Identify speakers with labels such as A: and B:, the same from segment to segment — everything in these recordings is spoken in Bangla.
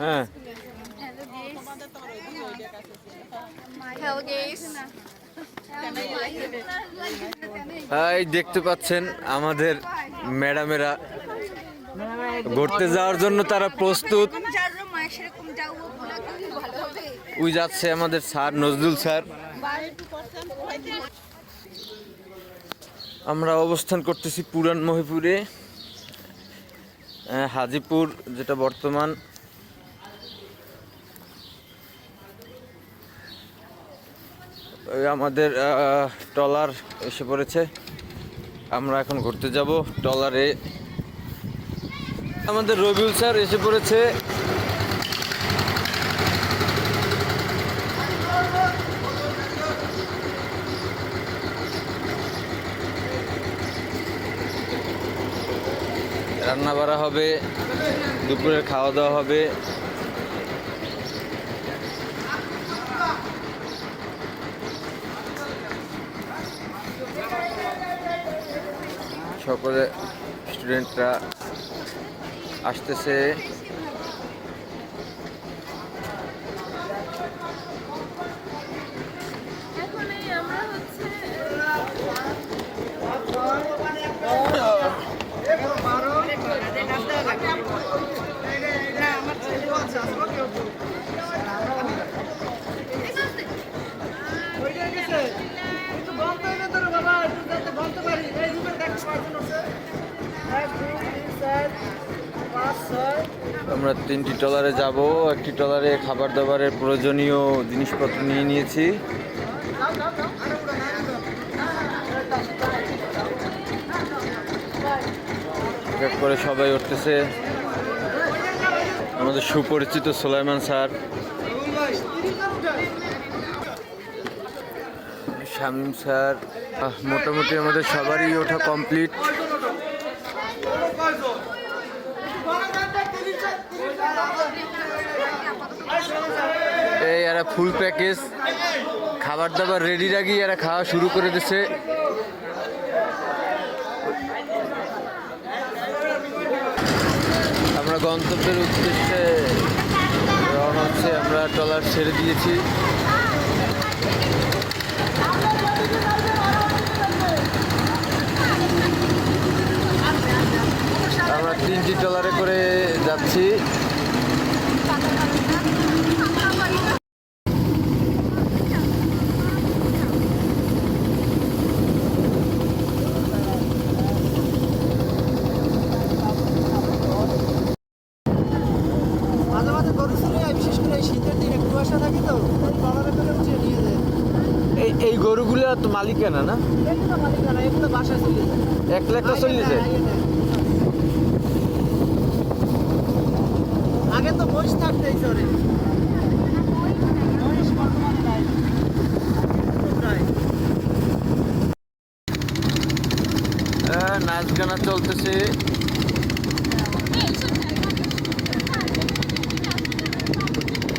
A: হ্যাঁ। এই দেখতে পাচ্ছেন আমাদের ম্যাডামেরা। ঘুরতে যাওয়ার জন্য তারা প্রস্তুত। ওই যাচ্ছে আমাদের স্যার নজরুল স্যার। আমরা অবস্থান করতেছি পুরান মহিপুরে হাজিপুর যেটা বর্তমান। আমাদের আহ, ট্রলার এসে পড়েছে। আমরা এখন ঘুরতে যাব ট্রলারে। আমাদের রবিউল স্যার এসে পড়েছে। রান্না করা হবে দুপুরের খাওয়া দাওয়া হবে। সকলে স্টুডেন্টরা আসতেছে।
B: আমরা
A: তিনটি ট্রলারে যাব। একটি ট্রলারে খাবার দাবারের প্রয়োজনীয় জিনিসপত্র নিয়ে নিয়েছি। এক করে সবাই উঠতেছে। আমাদের সুপরিচিত সোলাইমান স্যার। শামীম স্যার মোটামুটি আমাদের সবারই ওঠা কমপ্লিট এই এরা ফুল প্যাকেজ, খাবার দাবার রেডি রাখি, এরা খাওয়া শুরু করে দিছে। আমরা গন্তব্যের উদ্দেশ্যে রওনা হচ্ছে, আমরা ট্রলার ছেড়ে দিয়েছি। আমরা তিনটি ট্রলারে করে যাচ্ছি
C: মাঝে মাঝে গরু চলে যায় বিশেষ করে এই কুয়াশা থাকে তো ট্রলারে করে উঠিয়ে নিয়ে যায়।
A: এই এই গরুগুলো তো মালিকানা না?
C: এগুলো মালিকানা এগুলো বাসায় চলে যায়।
A: এক লাখটা চল্লিশ
C: আগে আগে তো মহিষ থাকতো এই চরে। প্রায়।
A: নাচ গানা চলতেছে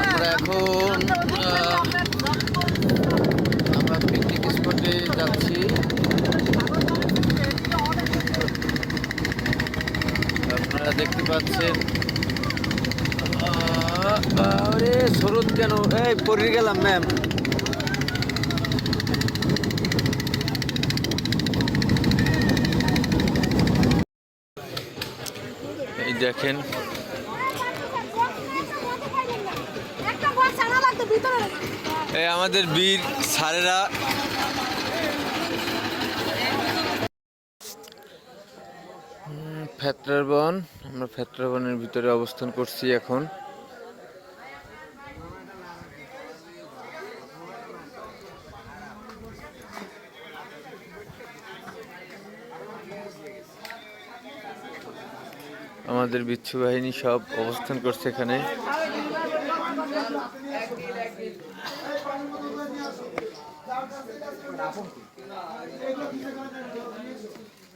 A: আমরা এখন আহ, আমরা পিকনিক স্পটে যাচ্ছি আপনারা দেখতে পাচ্ছেন। আরে স্রোত কেন? এই, পড়ে গেলাম ম্যাম এই দেখেন। এই আমাদের বীর স্যারেরা হুম, ফেত্রার বন আমরা ফেত্রার বনের ভিতরে অবস্থান করছি এখন। আমাদের বিচ্ছু বাহিনী সব অবস্থান করছে এখানে।